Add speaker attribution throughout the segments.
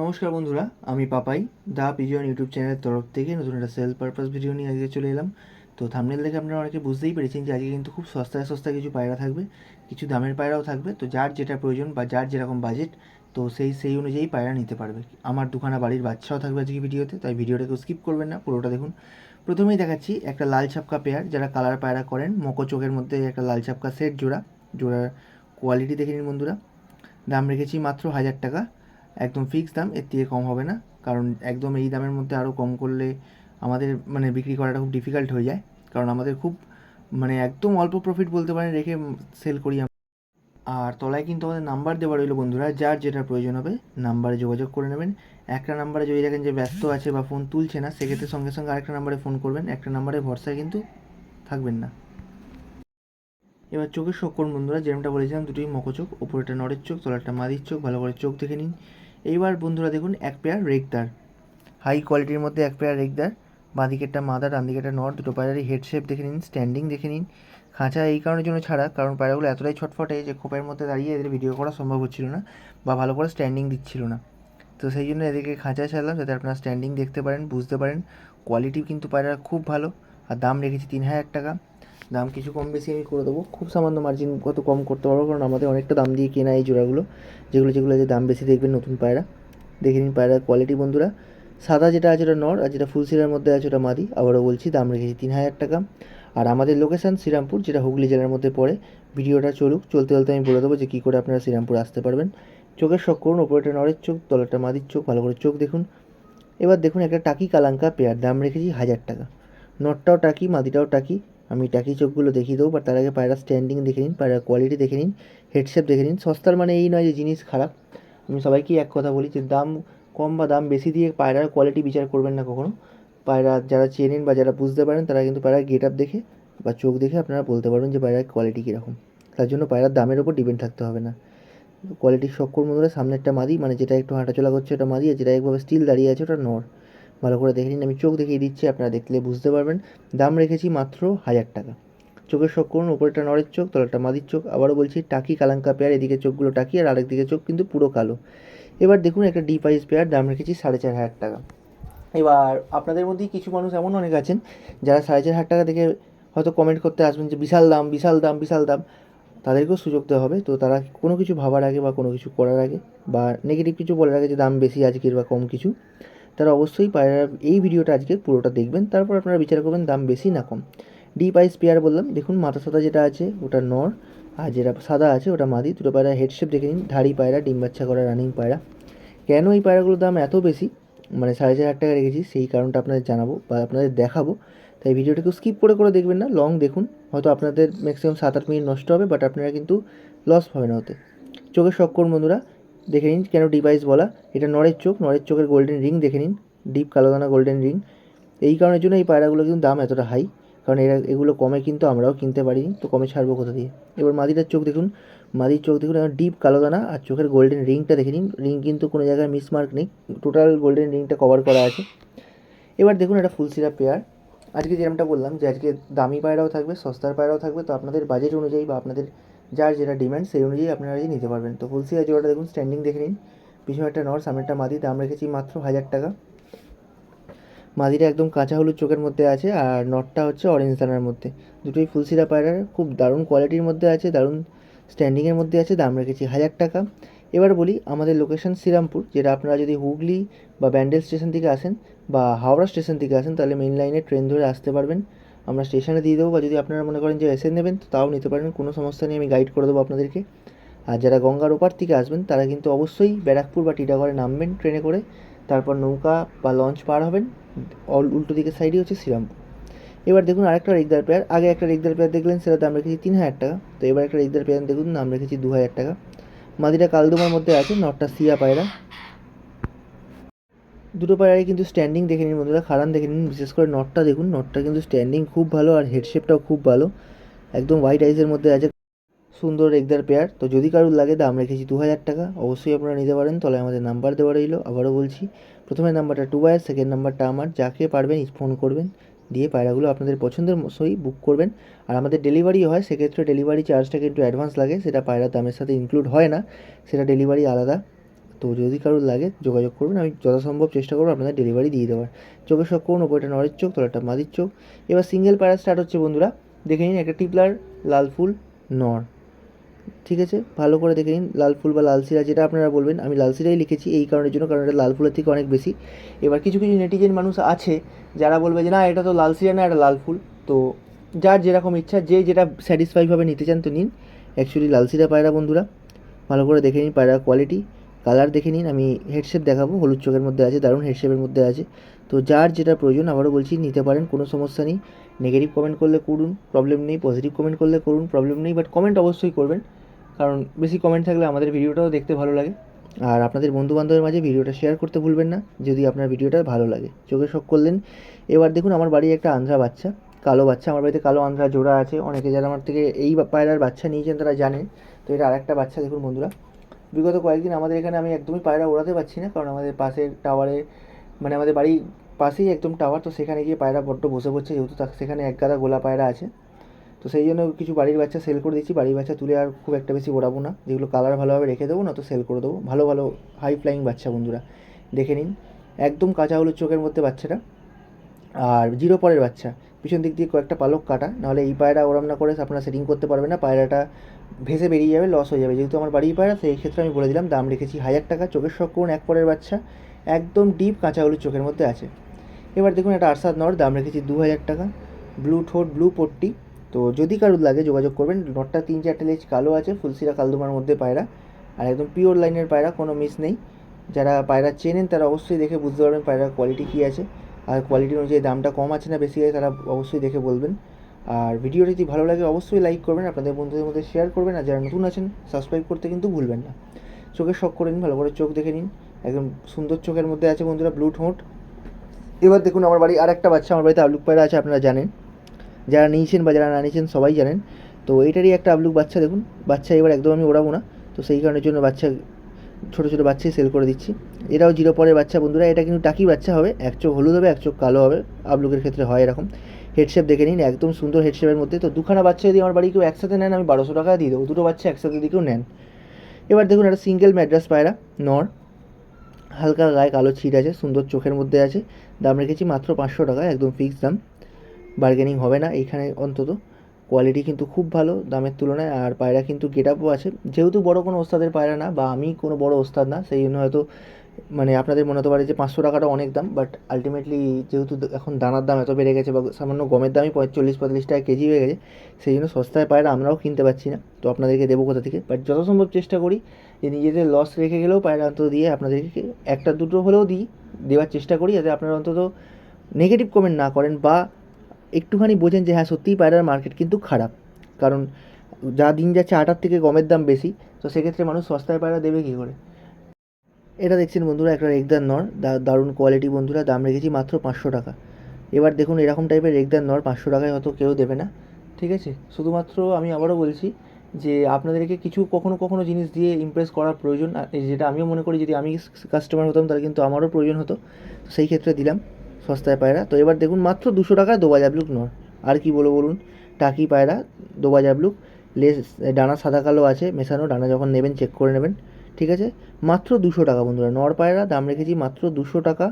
Speaker 1: নমস্কার বন্ধুরা, আমি পাপাই, দা পিজন ইউটিউব চ্যানেলের তরফ থেকে নতুন একটা সেল পারপাস ভিডিও নিয়ে আজকে চলে এলাম। তো থামনেল দেখে আপনারা অনেকে বুঝতেই পেরেছেন যে আজকে কিন্তু খুব সস্তায় সস্তা কিছু পায়রা থাকবে, কিছু দামের পায়রাও থাকবে। তো যার যেটা প্রয়োজন বা যার যেরকম বাজেট তো সেই সেই অনুযায়ী পায়রা নিতে পারবে। আমার দুখানা বাড়ির বাচ্চাও থাকবে আজকে ভিডিওতে, তাই ভিডিওটাকে স্কিপ করবেন না, পুরোটা দেখুন। প্রথমেই দেখাচ্ছি একটা লাল ছাপকা পেয়ার, যারা কালার পায়রা করেন, মকো চোখের মধ্যে একটা লাল ছাপকা সেট জোড়া, জোড়ার কোয়ালিটি দেখে নিন বন্ধুরা। দাম রেখেছি মাত্র হাজার টাকা। একদম ফিক্সড দাম, এর থেকে কম হবে না। কারণ একদম এই দামের মধ্যে আরও কম করলে আমাদের মানে বিক্রি করাটা খুব ডিফিকাল্ট হয়ে যায়। কারণ আমাদের খুব মানে একদম অল্প প্রফিট বলতে পারেন, রেখে সেল করি আর তলায় কিন্তু আমাদের নাম্বার দেওয়া রইল বন্ধুরা, যার যেটা প্রয়োজন হবে নাম্বারে যোগাযোগ করে নেবেন। একটা নাম্বারে যদি দেখেন যে ব্যস্ত আছে বা ফোন তুলছে না, সেক্ষেত্রে সঙ্গে সঙ্গে আরেকটা নাম্বারে ফোন করবেন। একটা নাম্বারে ভরসায় কিন্তু থাকবেন না। এবার চোখের শোক করুন বন্ধুরা যেরকমটা বলেছিলাম, দুটোই মকচোখ। ওপরেটা নরের চোখ তলাটা মাদির চোখ, ভালো করে চোখ দেখে নিন। এইবার বন্ধুরা দেখুন, এক পেয়ার রেগদার। হাই কোয়ালিটির মধ্যে এক পেয়ার রেগদার। বাঁ দিকেরটা মাদা ডান দিকেরটা নর দুটো পায়রারই হেড শেপ দেখে নিন স্ট্যান্ডিং দেখে নিন। খাঁচা এই কারণের জন্য ছাড়া, কারণ পায়রাগুলো এতটাই ছটফটে যে খোপের মধ্যে দাঁড়িয়ে এদের ভিডিও করা সম্ভব হচ্ছিল না বা ভালো করে স্ট্যান্ডিং দিচ্ছিল না। তো সেই জন্য এদেরকে খাঁচায় ছাড়লাম যাতে আপনারা স্ট্যান্ডিং দেখতে পারেন, বুঝতে পারেন। কোয়ালিটি কিন্তু পায়রা খুব ভালো। আর দাম রেখেছি তিন হাজার টাকা। দাম কিছু কম বেশি আমি করে দেবো। খুব সামান্য মার্জিন কত কম করতে পারব, কারণ আমাদের অনেকটা দাম দিয়ে কেনা এই জোড়াগুলো। যেগুলো যেগুলো যে দাম বেশি দেখবেন নতুন পায়রা। দেখে নিন পায়রার কোয়ালিটি বন্ধুরা। সাদা যেটা আছে ওটা নর, আর যেটা ফুল সিরার মধ্যে আছে ওটা মাদি। আবারও বলছি, দাম রেখেছি তিন হাজার টাকা। আর আমাদের লোকেশান শ্রীরামপুর, যেটা হুগলি জেলার মধ্যে পড়ে। ভিডিওটা চলুক, চলতে চলতে আমি বলে দেবো যে কী করে আপনারা শ্রীরামপুর আসতে পারবেন। চোখের শখ করুন ওপরেটা নরের চোখ, তলাটা মাদির চোখ, ভালো করে চোখ দেখুন। এবার দেখুন একটা টাকি কালাঙ্কা পেয়ার, দাম রেখেছি হাজার টাকা। নটটাও টাকি, মাদিটাও টাকি। আমি টাকি চোখগুলো দেখিয়ে দেবো বাট তার আগে পায়রা স্ট্যান্ডিং দেখে নিন, পায়রার কোয়ালিটি দেখে নিন হেডশেপ দেখে নিন। সস্তার মানে এই নয় যে জিনিস খারাপ। আমি সবাইকেই এক কথা বলি যে দাম কম বা দাম বেশি দিয়ে পায়রার কোয়ালিটি বিচার করবেন না কখনো। পায়রা যারা চেনেন বা যারা বুঝতে পারেন, তারা কিন্তু পায়রার গেট আপ দেখে বা চোখ দেখে আপনারা বলতে পারবেন যে পায়রার কোয়ালিটি কীরকম। তার জন্য পায়রার দামের ওপর ডিপেন্ড থাকতে হবে না। কোয়ালিটির শক্কর মধ্যে সামনেরটা মাদি মানে যেটা একটু হাঁটাচলা করছে ওটা মাদি, আর যেটা একভাবে স্টিল দাঁড়িয়ে আছে ওটা নর। ভালো করে দেখে নিন। আমি চোখ দেখিয়ে দিচ্ছি, আপনারা দেখলে বুঝতে পারবেন। দাম রেখেছি মাত্র হাজার টাকা। চোখের শখ করুন ওপরেটা নরের চোখ তলাটা মাদির চোখ। আবারও বলছি, টাকি কালাঙ্কা পেয়ার, এদিকে চোখগুলো টাকি আর আরেক দিকে চোখ কিন্তু পুরো কালো। এবার দেখুন একটা ডিপ আইস পেয়ার, দাম রেখেছি সাড়ে চার হাজার টাকা। এবার আপনাদের মধ্যেই কিছু মানুষ এমন অনেক আছেন, যারা সাড়ে চার হাজার টাকা দেখে হয়তো কমেন্ট করতে আসবেন যে, বিশাল দাম বিশাল দাম বিশাল দাম। তাদেরকেও সুযোগ দেওয়া হবে। তো তারা কোনো কিছু ভাবার আগে বা কোনো কিছু করার আগে বা নেগেটিভ কিছু বলার আগে যে দাম বেশি আজকের বা কম কিছু তারা অবশ্যই পায়রা এই ভিডিওটা আজকে পুরোটা দেখবেন, তারপর আপনারা বিচার করবেন দাম বেশি না কম। ডিপ আইস পেয়ার বললাম, দেখুন মাথা সাদা যেটা আছে, ওটা নর, আর যেটা সাদা আছে, ওটা মাদি, দুটো পায়রা হেডশেপ দেখে নিন, ধাড়ি পায়রা, ডিম বাচ্চা করা রানিং পায়রা। কেন এই পায়রাগুলোর দাম এত বেশি? মানে সাড়ে চার হাজার টাকা রেখেছি, সেই কারণটা আপনাদের জানাব বা আপনাদের দেখাবো। তাই ভিডিওটাকে স্কিপ করে করে দেখবেন না লং দেখুন। হয়তো আপনাদের ম্যাক্সিমাম সাত আট মিনিট নষ্ট হবে বাট আপনারা কিন্তু লস হবে না ওতে। চোখের শখ বন্ধুরা দেখে নিন কেন ডিভাইস বলা। এটা নরের চোখ, নরের চোখের গোল্ডেন রিং দেখে নিন। ডিপ কালো দানা গোল্ডেন রিং এই কারণের জন্য এই পায়রাগুলো কিন্তু দাম এতটা হাই কারণ এরা, এগুলো কমে কিন্তু আমরাও কিনতে পারিনি, তো কমে ছাড়বো কোথা দিয়ে? এবার মাদিটার চোখ দেখুন। মাদির চোখ দেখুন ডিপ কালো দানা আর চোখের গোল্ডেন রিংটা দেখে নিন। রিং কিন্তু কোনো জায়গায় মিসমার্ক নেই। টোটাল গোল্ডেন রিংটা কভার করা আছে। এবার দেখুন এটা ফুল সিরাপ পেয়ার আজকে যেরকমটা বললাম যে আজকে দামি পায়রাও থাকবে, সস্তার পায়রাও থাকবে, তো আপনাদের বাজেট অনুযায়ী বা আপনাদের যার যেটা ডিমান্ড সেই অনুযায়ী আপনারা নিতে পারবেন। তো ফুল সিরাপ জোড়াটা দেখুন স্ট্যান্ডিং দেখে নিন। পিছনে একটা নর সামনেরটা মাদি, দাম রেখেছি মাত্র হাজার টাকা। মাদিটা একদম কাঁচা হলুদ চোখের মধ্যে আছে আর নটটা হচ্ছে অরেঞ্জ দানার মধ্যে। দুটোই ফুলসিরা পায়রার খুব দারুণ কোয়ালিটির মধ্যে আছে, দারুণ স্ট্যান্ডিংয়ের মধ্যে আছে, দাম রেখেছি হাজার টাকা। এবার বলি আমাদের লোকেশন শ্রীরামপুর, যেটা আপনারা যদি হুগলি বা ব্যান্ডেল স্টেশন থেকে আসেন বা হাওড়া স্টেশন থেকে আসেন, তাহলে মেন লাইনে ট্রেন ধরে আসতে পারবেন। আমরা স্টেশনে দিয়ে দেবো বা যদি আপনারা মনে করেন যে এসে নেবেন, তো তাও নিতে পারেন, কোনো সমস্যা নেই, আমি গাইড করে দেবো আপনাদেরকে। আর যারা গঙ্গার ওপার থেকে আসবেন, তারা কিন্তু অবশ্যই ব্যারাকপুর বা টিটাগড়ে নামবেন ট্রেনে করে, তারপর নৌকা বা লঞ্চ পার হবেন, অল উল্টো দিকের সাইডই হচ্ছে শ্রীরামপুর। এবার দেখুন আরেকটা রেগদার পেয়ার, আগে একটা রেগদার পেয়ার দেখলেন সেটা দাম রেখেছি তিন হাজার টাকা, তো এবার একটা রেগদার পেয়ার দেখুন দাম রেখেছি দু হাজার টাকা। মাদিটা কালদুমার মধ্যে আছে, নটটা সিয়া পায়রা। দুটো পায়রাই কিন্তু স্ট্যান্ডিং দেখে নিন বন্ধুরা খারান দেখে নিন, বিশেষ করে নটটা দেখুন নটটা কিন্তু স্ট্যান্ডিং খুব ভালো আর হেডশেপটাও খুব ভালো। একদম হোয়াইট আইসের মধ্যে আছে, সুন্দর রেগদার পেয়ার তো যদি কারোর লাগে দাম রেখেছি দু হাজার টাকা, অবশ্যই আপনারা নিতে পারেন। তলায় আমাদের নাম্বার দেওয়া রইল, আবারও বলছি, প্রথমে নাম্বারটা টু বায়ার সেকেন্ড নাম্বারটা আমার। যাকে পারবেন ফোন করবেন, দিয়ে পায়রাগুলো আপনাদের পছন্দের সই বুক করবেন। আর আমাদের ডেলিভারি হয়, সেক্ষেত্রে ডেলিভারি চার্জটাকে একটু অ্যাডভান্স লাগে, সেটা পায়রার দামের সাথে ইনক্লুড হয় না, সেটা ডেলিভারি আলাদা। তো যদি কারোর লাগে যোগাযোগ করবেন, আমি যথাসম্ভব চেষ্টা করব আপনাদের ডেলিভারি দিয়ে দেওয়ার। চোখের শখ করুন ওপরটা নরের চোখ, তলাটা মাদির চোখ। এবার সিঙ্গেল পায়রা স্টার্ট হচ্ছে বন্ধুরা, দেখে নিন একটা টিপলার লাল ফুল, নর। ঠিক আছে? ভালো করে দেখে নিন লাল ফুল বা লাল সিরা যেটা আপনারা বলবেন। আমি লাল সিরাই লিখেছি এই কারণের জন্য, কারণ এটা লাল ফুলের থেকে অনেক বেশি। এবার কিছু কিছু নেটিজেন মানুষ আছে, যারা বলবে যে, না, এটা তো লাল সিরা না, এটা লাল ফুল। তো যার যেরকম ইচ্ছা, যে যেটা স্যাটিসফাইভাবে নিতে চান তো নিন। অ্যাকচুয়ালি লাল সিরা পায়রা বন্ধুরা, ভালো করে দেখে নিন পায়রার কোয়ালিটি কালার দেখে নিন, আমি হেডশেপ দেখাবো, হলুদ চোখের মধ্যে আছে, দারুণ হেডশেপের মধ্যে আছে। তো যার যেটা প্রয়োজন, আবারও বলছি, নিতে পারেন, কোনো সমস্যা নেই। নেগেটিভ কমেন্ট করলে করুন প্রবলেম নেই পজিটিভ কমেন্ট করলে করুন প্রবলেম নেই বাট কমেন্ট অবশ্যই করবেন। কারণ বেশি কমেন্ট থাকলে আমাদের ভিডিওটাও দেখতে ভালো লাগে। আর আপনাদের বন্ধু বান্ধবের মাঝে ভিডিওটা শেয়ার করতে ভুলবেন না, যদি আপনার ভিডিওটা ভালো লাগে। চোখে শখ করলেন। এবার দেখুন, আমার বাড়ি একটা আন্ধ্রা বাচ্চা, কালো বাচ্চা। আমার বাড়িতে কালো আন্ধ্রা জোড়া আছে। অনেকে যারা আমার থেকে এই পায়রার বাচ্চা নিয়েছেন, তারা জানেন। তো এটা আরেকটা বাচ্চা, দেখুন বন্ধুরা। বিগত কয়েকদিন আমাদের এখানে আমি একদমই পায়রা ওড়াতে পারছি না, কারণ আমাদের পাশের টাওয়ারে মানে আমাদের বাড়ির পাশেই একদম টাওয়ার তো সেখানে গিয়ে পায়রা বড্ড বসে পড়ছে যেহেতু সেখানে এক গাদা গোলা পায়রা আছে। তো সেই জন্য কিছু বাড়ির বাচ্চা সেল করে দিচ্ছি, বাড়ির বাচ্চা তুলে আর খুব একটা বেশি ওড়াবো না। যেগুলো কালার ভালোভাবে রেখে দেবো না তো সেল করে দেবো। ভালো ভালো হাই ফ্লাইং বাচ্চা বন্ধুরা, দেখে নিন। একদম কাঁচা হলুদ চোখের মধ্যে বাচ্চাটা। আর জিরো পরের বাচ্চা, পিছন দিক দিয়ে কয়েকটা পালক কাটা, নাহলে এই পায়রা ওরম না করে আপনারা সেটিং করতে পারবেন না, পায়রাটা ভেসে বেরিয়ে যাবে লস হয়ে যাবে। যেহেতু আমার বাড়ির পায়রা সেই ক্ষেত্রে আমি বলে দিলাম, দাম রেখেছি হাজার টাকা, চোখের শখ করুন, এক পরের বাচ্চা, একদম ডিপ কাঁচা হলুদ চোখের মধ্যে আছে। এবার দেখুন একটা আরসাদ নর, দাম রেখেছি দু হাজার টাকা ব্লু ঠোঁট ব্লু পট্টি। তো যদি কারোর লাগে যোগাযোগ করবেন, নটটা তিন চারটে লেজ কালো আছে ফুলসিরা কালদুমার মধ্যে পায়রা, আর একদম পিওর লাইনের পায়রা, কোনো মিস নেই। যারা পায়রা চেনেন, তারা অবশ্যই দেখে বুঝতে পারবেন পায়রার কোয়ালিটি কী আছে। আর কোয়ালিটি অনুযায়ী দামটা কম আছে না বেশি তারা অবশ্যই দেখে বলবেন। আর ভিডিওটি যদি ভালো লাগে, অবশ্যই লাইক করবেন, আপনাদের বন্ধুদের মধ্যে শেয়ার করবেন, আর যারা নতুন আছেন সাবস্ক্রাইব করতে কিন্তু ভুলবেন না। চোখের শখ করে নিন, ভালো করে চোখ দেখে নিন। একদম সুন্দর চোখের মধ্যে আছে বন্ধুরা ব্লু ঠোঁট। এবার দেখুন আমার বাড়ি আরেকটা বাচ্চা, আমার বাড়িতে আবলুক পায়রা আছে, আপনারা জানেন। যারা নিয়েছেন বা যারা না নিয়েছেন, সবাই জানেন। তো এটারই একটা আবলুক বাচ্চা, দেখুন। বাচ্চা এবার একদম আমি ওড়াবো না। তো সেই কারণের জন্য বাচ্চা, ছোটো ছোটো বাচ্চাই সেল করে দিচ্ছি। এটাও জিরো পরের বাচ্চা বন্ধুরা, এটা কিন্তু টাকি বাচ্চা হবে। এক চোখ হলুদ হবে, এক চোখ কালো হবে। আবলুকের ক্ষেত্রে হয় এরকম। হেডশেপ দেখে নিন, একদম সুন্দর হেডশেপের মধ্যে। তো দুখানা বাচ্চা যদি আমার বাড়ি কেউ একসাথে নেন, আমি বারোশো টাকা দিয়ে দেবো। দুটো বাচ্চা একসাথে যদি কেউ নেন। এবার দেখুন, একটা সিঙ্গেল ম্যাড্রাস পায়রা, নর। হালকা গায়ে কালো ছিট আছে, সুন্দর চোখের মধ্যে আছে। দাম রেখেছি মাত্র পাঁচশো টাকা, একদম ফিক্স দাম। বার্গেনিং হবে না এইখানে অন্তত। কোয়ালিটি কিন্তু খুব ভালো দামের তুলনায়, আর পায়রা কিন্তু গেট আপও আছে। যেহেতু বড় কোনো ওস্তাদের পায়রা না, বা আমি কোনো বড় ওস্তাদ না, সেই জন্য হয়তো মানে আপনাদের মনে হতে পারে যে পাঁচশো টাকাটা অনেক দাম বাট আলটিমেটলি যেহেতু এখন দানার দাম এত বেড়ে গেছে বা সামান্য গমের দামই পঁয়তাল্লিশ পঁয়তাল্লিশ টাকা কেজি হয়ে গেছে, সেই জন্য সস্তায় পায়রা আমরাও কিনতে পারছি না। তো আপনাদেরকে দেবো কোথা থেকে? বাট যথাসম্ভব চেষ্টা করি যে নিজেদের লস রেখে গেলেও পায়রা অন্তত দিয়ে আপনাদেরকে একটা দুটো হলেও দিই, দেওয়ার চেষ্টা করি যাতে আপনারা অন্তত নেগেটিভ কমেন্ট না করেন বা একটুখানি বোঝেন যে হ্যাঁ সত্যিই পায়রার মার্কেট কিন্তু খারাপ। কারণ যা দিন যাচ্ছে আটার থেকে গমের দাম বেশি, তো সেক্ষেত্রে মানুষ সস্তায় পায়রা দেবে কী করে? এটা দেখছেন বন্ধুরা, একটা রেগদার নর। দারুণ কোয়ালিটি বন্ধুরা, দাম রেখেছি মাত্র পাঁচশো টাকা। এবার দেখুন, এরকম টাইপের রেগদার নর পাঁচশো টাকায় হয়তো কেউ দেবে না। ঠিক আছে? শুধুমাত্র আমি আবারও বলছি যে, আপনাদেরকে কিছু কখনো কখনো জিনিস দিয়ে ইমপ্রেস করার প্রয়োজন যেটা আমিও মনে করি, যদি আমি কাস্টমার হতাম, তাহলে কিন্তু আমারও প্রয়োজন হতো। সেই ক্ষেত্রে দিলাম সস্তায় পায়রা। তো এবার দেখুন, মাত্র দুশো টাকায় দোবা জাবলুক নর। আর কি বলব বলুন, টাকি পায়রা, দোবা জাবলুক, লেস, ডানা সাদা কালো আছে, মেশানো, ডানা যখন নেবেন চেক করে নেবেন। ঠিক আছে? মাত্র দুশো টাকা বন্ধুরা, নর পায়রা, দাম রেখেছি মাত্র দুশো টাকা।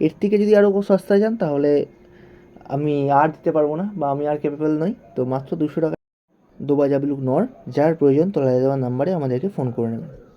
Speaker 1: এর থেকে যদি আরও সস্তায় যান, তাহলে আমি আর দিতে পারব না, বা আমি আর ক্যাপেবল নই। তো মাত্র দুশো টাকা। দোবা জাবলুক নর, যার প্রয়োজন তোলা দেওয়ার নাম্বারে আমাদেরকে ফোন করে নেবেন।